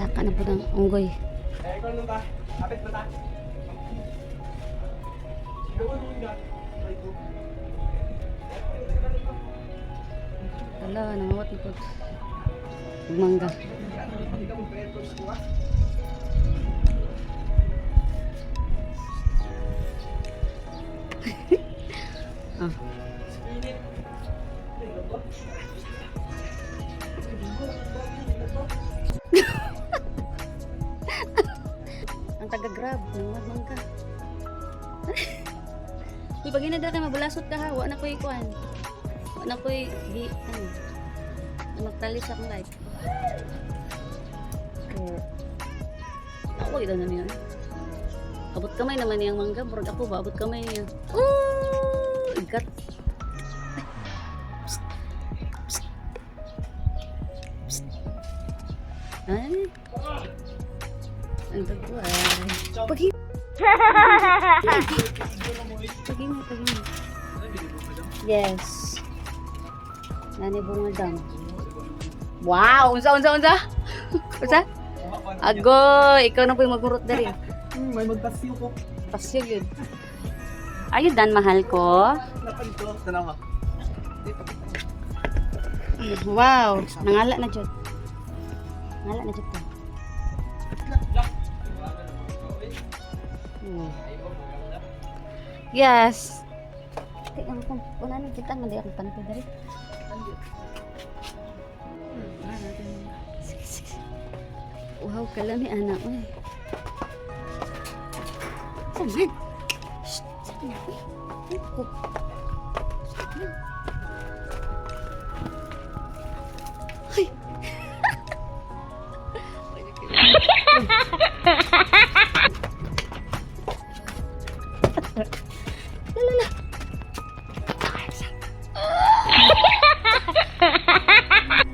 Saka na po ng unggoy. Wala, nangawat na po. Mangga. ah. Taga-grab, nangawat mangga. Uy, pag inadra ka, mabulasot ka ha. Wa na ko ikuan. Wa na ko gi, ano, magtalis akong life. Ako ito na niya. Abot kamay naman niyang mangga, murag ako ba? Abot kamay niya. Ooh! Igat. Ay. Psst. Psst. Ay. Ang tago ay. Pagi. Pagi mo, pagi mo. Yes. Nani bunga dam. Wow! Unsa, unsa, unsa? Unsa? Agoy! Ikaw na po yung magurot dari. Hmm, may magpasiyo ko. Pasyo yun. Ayun, Dan, mahal ko. Napag ko. Tanaw ka. Wow! Nangala na dyan. Nangala na dyan. Yes. Kaya ang kung unanin kita, mali akong panapay dari. Sige, sige. Wow, kalami anak mo eh. Saan? Shh! Ako. Ay!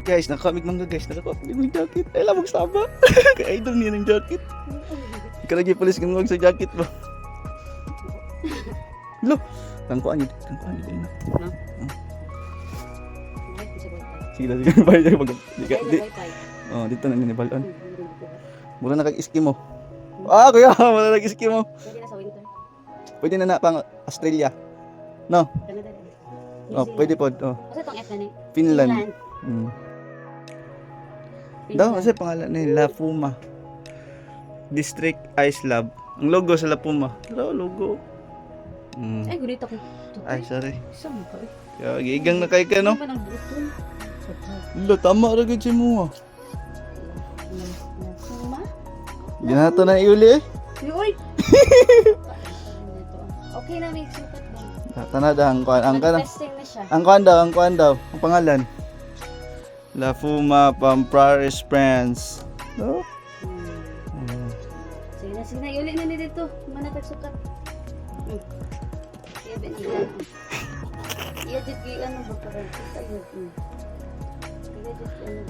Guys, nakamig mangga guys. Nakakamig mo yung jacket. Ay, lamang sama. Ka-idol niya ng jacket. Ikaw lagi polis kang wag sa jacket mo. Lo, tangkuan niyo. Tangkuan niyo din. No? Sige na, sige. Bye, sige. Di, ka- di, oh, dito na ninibalon. Mura na kag-iski mo. Ah, kuya, mura na kag-iski mo. Pwede na na pang Australia. No? Canada Oh, pwede po. Oh, Kasi itong F na ni? Finland. Mm. Daw, kasi pangalan ni La Puma. District Ice Lab. Ang logo sa La Puma. Daw, logo. Mm. Ay, gulito ko. Ay, sorry. Isa mo ka eh. Kaya, gigang na kay ka, no? Ano? Lo, tama ra gid si mo. Di na na iuli eh. Uy! Okay na, may sukat ba? Tanada ang kuan ang na siya. Ang kuan daw, ang kuan daw. Ang pangalan. La Fuma Pampares France. No? Mm. Sige na, sige na. Iuli na ni dito. Manatag sukat. Hmm. Iya, ben iya. Iya, jud gi ano ba yun. Hmm. Iya, jud ano?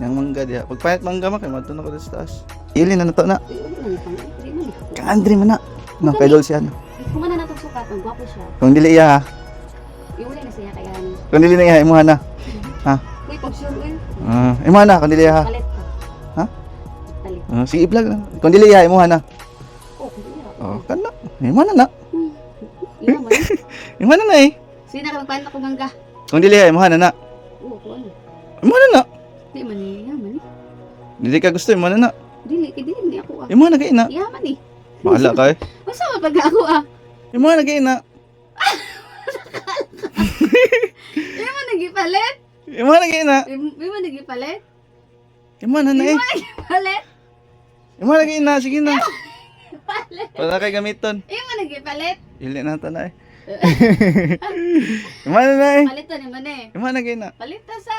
Yang mangga dia. Pagpayat mangga man kay madto na ko sa taas. Ili na nato na. Iuli na ni pang. Iuli na ni. Ka Andre man na. No, kay Dol siya. no. Kung man na natag sukat, ang gwapo siya. Kung dili iya ha. Iuli na siya kaya ni. Kung dili na iya imuha na. Ha? Uy, pag sure oil. Ah, imuha na kung dili iya ha. Palit. Ha? Palit. Ah, sige i-vlog lang. Kung dili iya imuha na. Oh, na. Oh, kana. Imuha na na. Man. Imuha na na eh. Sige na, kapagpalit ako hangga. Kung dili iya imuha na na. Oo, kung ano. Imuha na na. Di man eh. Yaman eh. Dili ka gusto imuha na na. Dili, dili ni ako ah. Imuha na kay na. Yaman eh. Bahala ka eh. Basta mapag ako ah. Imuha na kay na. Di mo nagipalit? Imuha na kay na. Di mo nagipalit? Imuha na na eh. Palit? Imuha na kay na. Sige na. Palit? Para kay gamiton. Di mo nagipalit? Ili na ta na eh. Imuha na na eh. Palit na eh. Imuha na kay na. Palit na sa.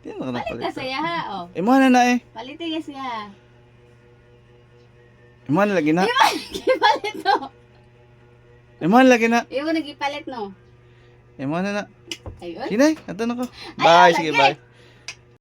Di na ka na Palit na palit. saya ha. Oh. Imuha na na eh. Palit na siya. Imuha na lagi na. Nagipalit no. Imuha na lagi na. Di mo nagipalit no. Imuha na na. Ayun. Sige na eh. Ato na ko. Bye. Sige bye.